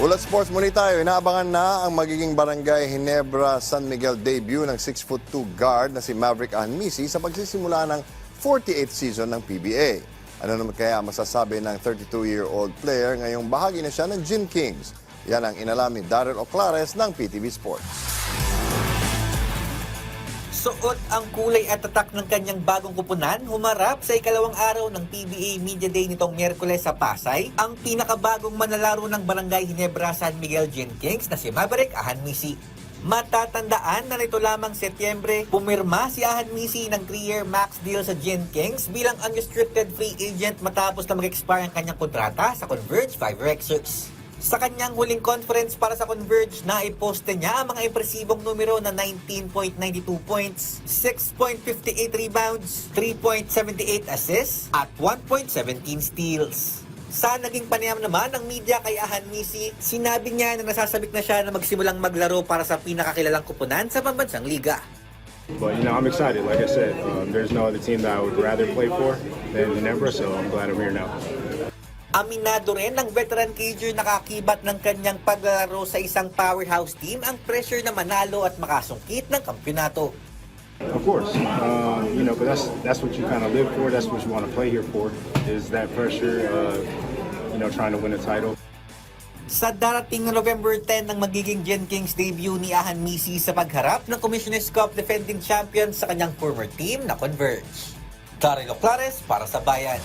Ulat Sports muli tayo. Inaabangan na ang magiging barangay Hinebra San Miguel debut ng 6'2 guard na si Maverick Anmisi sa pagsisimula ng 48th season ng PBA. Ano naman kaya masasabi ng 32-year-old player ngayong bahagi na siya ng Gym Kings? Yan ang inalam ni Daryl Oclares ng PTV Sports. Suot ang kulay at tatak ng kanyang bagong kupunan, humarap sa ikalawang araw ng PBA Media Day nitong Miyerkules sa Pasay, ang pinakabagong manlalaro ng Barangay Hinebra San Miguel Gin Kings na si Maverick Ahanmisi. Matatandaan na nito lamang Setyembre, pumirma si Ahanmisi ng 3-year max deal sa Gin Kings bilang unrestricted free agent matapos na mag-expire ang kanyang kontrata sa Converge 5 Rexers. Sa kanyang huling conference para sa Converge, na iposte niya ang mga impresibong numero na 19.92 points, 6.58 rebounds, 3.78 assists, at 1.17 steals. Sa naging panayam naman ng media kay Ahan Misi, sinabi niya na nasasabik na siya na magsimulang maglaro para sa pinakakilalang kupunan sa pambansang liga. But you know, I'm excited. Like I said, um, there's no other team that I would rather play for than Ginebra, so I'm glad I'm here now. Aminado rin ng veteran cager na kakibat ng kanyang paglalaro sa isang powerhouse team ang pressure na manalo at makasungkit ng kampyonato. Of course, um, you know, but that's that's what you kind of live for. That's what you want to play here for. Is that pressure? Uh, you know, trying to win a title. Sa darating November 10 ng magiging Gen Kings debut ni Ahan Misi sa pagharap ng Commissioner's Cup defending champion sa kanyang former team na Converge. Daryl Clares para sa Bayan.